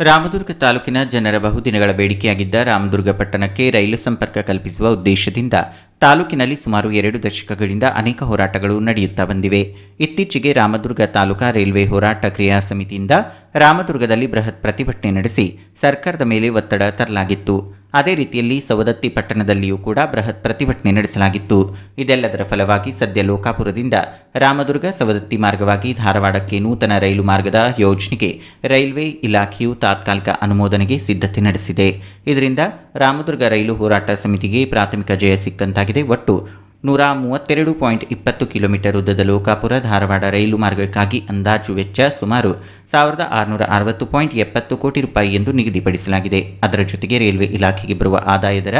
ರಾಮದುರ್ಗ ತಾಲೂಕಿನ ಜನರ ಬಹುದಿನಗಳ ಬೇಡಿಕೆಯಾಗಿದ್ದ ರಾಮದುರ್ಗ ಪಟ್ಟಣಕ್ಕೆ ರೈಲು ಸಂಪರ್ಕ ಕಲ್ಪಿಸುವ ಉದ್ದೇಶದಿಂದ ತಾಲೂಕಿನಲ್ಲಿ ಸುಮಾರು ಎರಡು ದಶಕಗಳಿಂದ ಅನೇಕ ಹೋರಾಟಗಳು ನಡೆಯುತ್ತಾ ಬಂದಿವೆ. ಇತ್ತೀಚೆಗೆ ರಾಮದುರ್ಗ ತಾಲೂಕಾ ರೈಲ್ವೆ ಹೋರಾಟ ಕ್ರಿಯಾ ಸಮಿತಿಯಿಂದ ರಾಮದುರ್ಗದಲ್ಲಿ ಬೃಹತ್ ಪ್ರತಿಭಟನೆ ನಡೆಸಿ ಸರ್ಕಾರದ ಮೇಲೆ ಒತ್ತಡ ತರಲಾಗಿತ್ತು. ಅದೇ ರೀತಿಯಲ್ಲಿ ಸವದತ್ತಿ ಪಟ್ಟಣದಲ್ಲಿಯೂ ಕೂಡ ಬೃಹತ್ ಪ್ರತಿಭಟನೆ ನಡೆಸಲಾಗಿತ್ತು. ಇದೆಲ್ಲದರ ಫಲವಾಗಿ ಸದ್ಯ ಲೋಕಾಪುರದಿಂದ ರಾಮದುರ್ಗ ಸವದತ್ತಿ ಮಾರ್ಗವಾಗಿ ಧಾರವಾಡಕ್ಕೆ ನೂತನ ರೈಲು ಮಾರ್ಗದ ಯೋಜನೆಗೆ ರೈಲ್ವೆ ಇಲಾಖೆಯು ತಾತ್ಕಾಲಿಕ ಅನುಮೋದನೆಗೆ ಸಿದ್ಧತೆ ನಡೆಸಿದೆ. ಇದರಿಂದ ರಾಮದುರ್ಗ ರೈಲು ಹೋರಾಟ ಸಮಿತಿಗೆ ಪ್ರಾಥಮಿಕ ಜಯ ಸಿಕ್ಕಂತಾಗಿದೆ. ಒಟ್ಟು ನೂರ ಮೂವತ್ತೆರಡು ಪಾಯಿಂಟ್ ಇಪ್ಪತ್ತು ಕಿಲೋಮೀಟರ್ ಉದ್ದದ ಲೋಕಾಪುರ ಧಾರವಾಡ ರೈಲು ಮಾರ್ಗಕ್ಕಾಗಿ ಅಂದಾಜು ವೆಚ್ಚ ಸುಮಾರು ಸಾವಿರದ ಆರುನೂರ ಅರವತ್ತು ಪಾಯಿಂಟ್ ಎಪ್ಪತ್ತು ಕೋಟಿ ರೂಪಾಯಿ ಎಂದು ನಿಗದಿಪಡಿಸಲಾಗಿದೆ. ಅದರ ಜೊತೆಗೆ ರೈಲ್ವೆ ಇಲಾಖೆಗೆ ಬರುವ ಆದಾಯ ದರ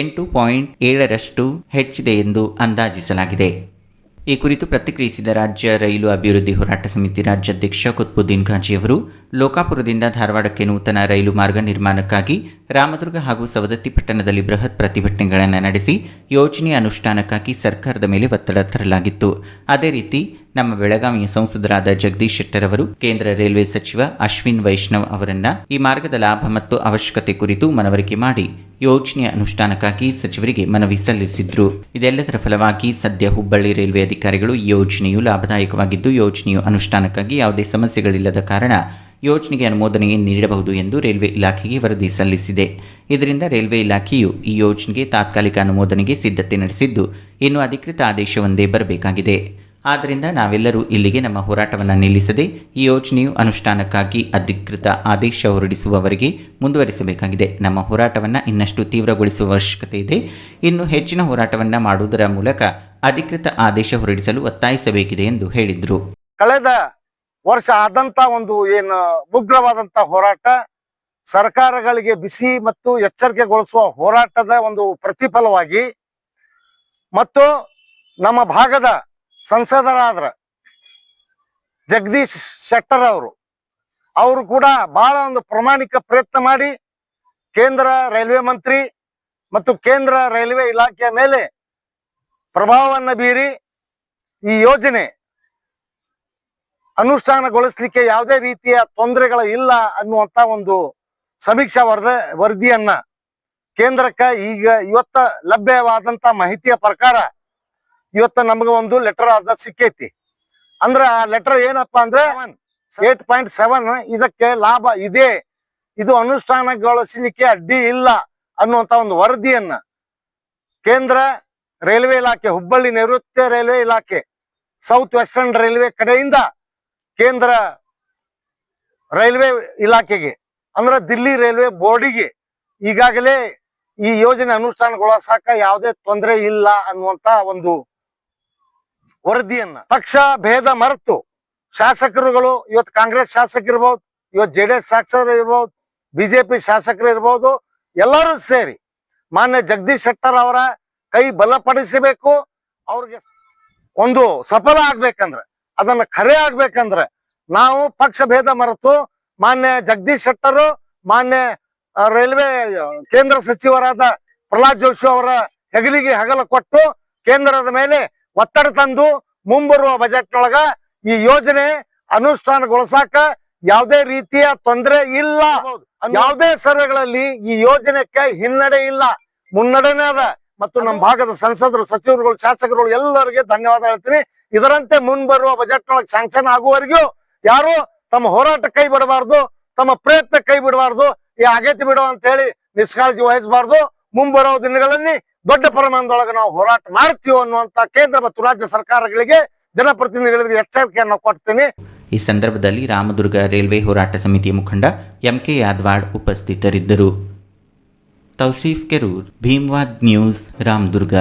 ಎಂಟು ಪಾಯಿಂಟ್ ಏಳರಷ್ಟು ಹೆಚ್ಚಿದೆ ಎಂದು ಅಂದಾಜಿಸಲಾಗಿದೆ. ಈ ಕುರಿತು ಪ್ರತಿಕ್ರಿಯಿಸಿದ ರಾಜ್ಯ ರೈಲು ಅಭಿವೃದ್ಧಿ ಹೋರಾಟ ಸಮಿತಿ ರಾಜ್ಯಾಧ್ಯಕ್ಷ ಕುತ್ಬುದ್ದೀನ್ ಅವರು, ಲೋಕಾಪುರದಿಂದ ಧಾರವಾಡಕ್ಕೆ ನೂತನ ರೈಲು ಮಾರ್ಗ ನಿರ್ಮಾಣಕ್ಕಾಗಿ ರಾಮದುರ್ಗ ಹಾಗೂ ಸವದತ್ತಿ ಪಟ್ಟಣದಲ್ಲಿ ಬೃಹತ್ ಪ್ರತಿಭಟನೆಗಳನ್ನು ನಡೆಸಿ ಯೋಜನೆ ಅನುಷ್ಠಾನಕ್ಕಾಗಿ ಸರ್ಕಾರದ ಮೇಲೆ ಒತ್ತಡ ತರಲಾಗಿತ್ತು. ಅದೇ ರೀತಿ ನಮ್ಮ ಬೆಳಗಾವಿಯ ಸಂಸದರಾದ ಜಗದೀಶ್ ಶೆಟ್ಟರ್ ಅವರು ಕೇಂದ್ರ ರೈಲ್ವೆ ಸಚಿವ ಅಶ್ವಿನ್ ವೈಷ್ಣವ್ ಅವರನ್ನ ಈ ಮಾರ್ಗದ ಲಾಭ ಮತ್ತು ಅವಶ್ಯಕತೆ ಕುರಿತು ಮನವರಿಕೆ ಮಾಡಿ ಯೋಜನೆಯ ಅನುಷ್ಠಾನಕ್ಕಾಗಿ ಸಚಿವರಿಗೆ ಮನವಿ ಸಲ್ಲಿಸಿದ್ರು. ಇದೆಲ್ಲದರ ಫಲವಾಗಿ ಸದ್ಯ ಹುಬ್ಬಳ್ಳಿ ರೈಲ್ವೆ ಅಧಿಕಾರಿಗಳು ಈ ಯೋಜನೆಯು ಲಾಭದಾಯಕವಾಗಿದ್ದು, ಯೋಜನೆಯು ಅನುಷ್ಠಾನಕ್ಕಾಗಿ ಯಾವುದೇ ಸಮಸ್ಯೆಗಳಿಲ್ಲದ ಕಾರಣ ಯೋಜನೆಗೆ ಅನುಮೋದನೆ ನೀಡಬಹುದು ಎಂದು ರೈಲ್ವೆ ಇಲಾಖೆಗೆ ವರದಿ ಸಲ್ಲಿಸಿದೆ. ಇದರಿಂದ ರೈಲ್ವೆ ಇಲಾಖೆಯು ಈ ಯೋಜನೆಗೆ ತಾತ್ಕಾಲಿಕ ಅನುಮೋದನೆಗೆ ಸಿದ್ಧತೆ ನಡೆಸಿದ್ದು, ಇನ್ನು ಅಧಿಕೃತ ಆದೇಶವೊಂದೇ ಬರಬೇಕಾಗಿದೆ. ಆದ್ದರಿಂದ ನಾವೆಲ್ಲರೂ ಇಲ್ಲಿಗೆ ನಮ್ಮ ಹೋರಾಟವನ್ನು ನಿಲ್ಲಿಸದೆ ಈ ಯೋಜನೆಯು ಅನುಷ್ಠಾನಕ್ಕಾಗಿ ಅಧಿಕೃತ ಆದೇಶ ಹೊರಡಿಸುವವರೆಗೆ ಮುಂದುವರಿಸಬೇಕಾಗಿದೆ. ನಮ್ಮ ಹೋರಾಟವನ್ನು ಇನ್ನಷ್ಟು ತೀವ್ರಗೊಳಿಸುವ ಅವಶ್ಯಕತೆ ಇದೆ. ಇನ್ನು ಹೆಚ್ಚಿನ ಹೋರಾಟವನ್ನು ಮಾಡುವುದರ ಮೂಲಕ ಅಧಿಕೃತ ಆದೇಶ ಹೊರಡಿಸಲು ಒತ್ತಾಯಿಸಬೇಕಿದೆ ಎಂದು ಹೇಳಿದರು. ಕಳೆದ ವರ್ಷ ಆದಂತ ಒಂದು ಏನು ಉಗ್ರವಾದಂತ ಹೋರಾಟ ಸರ್ಕಾರಗಳಿಗೆ ಬಿಸಿ ಮತ್ತು ಎಚ್ಚರಿಕೆಗೊಳಿಸುವ ಹೋರಾಟದ ಒಂದು ಪ್ರತಿಫಲವಾಗಿ ಮತ್ತು ನಮ್ಮ ಭಾಗದ ಸಂಸದರಾದ್ರ ಜಗದೀಶ್ ಶೆಟ್ಟರ್ ಅವರು. ಅವರು ಕೂಡ ಬಹಳ ಒಂದು ಪ್ರಾಮಾಣಿಕ ಪ್ರಯತ್ನ ಮಾಡಿ ಕೇಂದ್ರ ರೈಲ್ವೆ ಮಂತ್ರಿ ಮತ್ತು ಕೇಂದ್ರ ರೈಲ್ವೆ ಇಲಾಖೆಯ ಮೇಲೆ ಪ್ರಭಾವವನ್ನು ಬೀರಿ ಈ ಯೋಜನೆ ಅನುಷ್ಠಾನಗೊಳಿಸಲಿಕ್ಕೆ ಯಾವುದೇ ರೀತಿಯ ತೊಂದರೆಗಳ ಇಲ್ಲ ಅನ್ನುವಂತ ಒಂದು ಸಮೀಕ್ಷಾ ವರದ, ವರದಿಯನ್ನ ಕೇಂದ್ರಕ್ಕ ಈಗ ಇವತ್ತ ಲಭ್ಯವಾದಂತ ಮಾಹಿತಿಯ ಪ್ರಕಾರ ಇವತ್ತ ನಮ್ಗೆ ಒಂದು ಲೆಟರ್ ಅದ ಸಿಕ್ಕೈತಿ. ಅಂದ್ರ ಆ ಲೆಟರ್ ಏನಪ್ಪಾ ಅಂದ್ರೆ ಏಟ್ ಪಾಯಿಂಟ್ ಸೆವೆನ್ ಇದಕ್ಕೆ ಲಾಭ ಇದೆ. ಇದು ಅನುಷ್ಠಾನಗೊಳಿಸಲಿಕ್ಕೆ ಅಡ್ಡಿ ಇಲ್ಲ ಅನ್ನುವಂತ ಒಂದು ವರದಿಯನ್ನ ಕೇಂದ್ರ ರೈಲ್ವೆ ಇಲಾಖೆ ಹುಬ್ಬಳ್ಳಿ ನೈಋತ್ಯ ರೈಲ್ವೆ ಇಲಾಖೆ ಸೌತ್ ವೆಸ್ಟರ್ನ್ ರೈಲ್ವೆ ಕಡೆಯಿಂದ ಕೇಂದ್ರ ರೈಲ್ವೆ ಇಲಾಖೆಗೆ ಅಂದ್ರೆ ದಿಲ್ಲಿ ರೈಲ್ವೆ ಬೋರ್ಡಿಗೆ ಈಗಾಗಲೇ ಈ ಯೋಜನೆ ಅನುಷ್ಠಾನಗೊಳಿಸಾಕ ಯಾವುದೇ ತೊಂದರೆ ಇಲ್ಲ ಅನ್ನುವಂತ ಒಂದು ವರದಿಯನ್ನ. ಪಕ್ಷ, ಭೇದ, ಮರೆತು. ಶಾಸಕರುಗಳು, ಇವತ್ತು ಕಾಂಗ್ರೆಸ್ ಶಾಸಕರಿರ್ಬೋದು, ಇವತ್ತು ಜೆ ಡಿ ಎಸ್ ಶಾಸಕರು ಇರ್ಬೋದು ಬಿಜೆಪಿ ಶಾಸಕರು ಇರ್ಬೋದು ಎಲ್ಲರೂ ಸೇರಿ ಮಾನ್ಯ ಜಗದೀಶ್ ಶೆಟ್ಟರ್ ಅವರ ಕೈ ಬಲಪಡಿಸಬೇಕು. ಅವ್ರಿಗೆ ಒಂದು ಸಫಲ ಆಗ್ಬೇಕಂದ್ರೆ, ಅದನ್ನ ಖರೆ ಆಗ್ಬೇಕಂದ್ರೆ ನಾವು ಪಕ್ಷ, ಭೇದ, ಮರೆತು ಮಾನ್ಯ ಜಗದೀಶ್ ಶೆಟ್ಟರು, ಮಾನ್ಯ ರೈಲ್ವೆ ಕೇಂದ್ರ ಸಚಿವರಾದ ಪ್ರಹ್ಲಾದ್ ಜೋಶಿ ಅವರ ಹೆಗಲಿಗೆ ಹಗಲ ಕೊಟ್ಟು ಕೇಂದ್ರದ ಮೇಲೆ ಒತ್ತಡ ತಂದು ಮುಂಬರುವ ಬಜೆಟ್ ಒಳಗ ಈ ಯೋಜನೆ ಅನುಷ್ಠಾನಗೊಳಿಸಾಕ ಯಾವುದೇ ರೀತಿಯ ತೊಂದರೆ ಇಲ್ಲ. ಯಾವುದೇ ಸರ್ವೆಗಳಲ್ಲಿ ಈ ಯೋಜನೆಕ್ಕೆ ಹಿನ್ನಡೆ ಇಲ್ಲ. ಮುನ್ನಡೆನೇ ಅದ. ಮತ್ತು ನಮ್ಮ ಭಾಗದ ಸಂಸದರು ಸಚಿವರುಗಳು ಶಾಸಕರುಗಳು ಎಲ್ಲರಿಗೆ ಧನ್ಯವಾದ ಹೇಳ್ತೀನಿ. ಇದರಂತೆ ಮುಂಬರುವ ಬಜೆಟ್ ಒಳಗೆ ಸ್ಯಾಂಕ್ಷನ್ ಆಗುವವರೆಗೂ ಯಾರು ತಮ್ಮ ಹೋರಾಟ ಕೈ ಬಿಡಬಾರ್ದು ತಮ್ಮ ಪ್ರಯತ್ನ ಕೈ ಬಿಡಬಾರ್ದು ಈ ಆಗೇತಿ ಬಿಡು ಅಂತ ಹೇಳಿ ನಿಷ್ಕಾಳಜಿ ವಹಿಸಬಾರ್ದು. ಮುಂಬರೋ ದಿನಗಳಲ್ಲಿ ದೊಡ್ಡ ಪ್ರಮಾಣದೊಳಗೆ ನಾವು ಹೋರಾಟ ಮಾಡ್ತೀವಿ ಅನ್ನುವಂತ ಕೇಂದ್ರ ಮತ್ತು ರಾಜ್ಯ ಸರ್ಕಾರಗಳಿಗೆ ಜನಪ್ರತಿನಿಧಿಗಳಿಗೆ ಎಚ್ಚರಿಕೆಯನ್ನು ಕೊಡ್ತೀನಿ. ಈ ಸಂದರ್ಭದಲ್ಲಿ ರಾಮದುರ್ಗ ರೈಲ್ವೆ ಹೋರಾಟ ಸಮಿತಿಯ ಮುಖಂಡ ಎಂ ಕೆ ಯಾದವಾಡ್ ಉಪಸ್ಥಿತರಿದ್ದರು. ತೌಸೀಫ್ ಕೆರೂರ್, ಭೀಮ್ವಾದ್ ನ್ಯೂಸ್, ರಾಮದುರ್ಗ.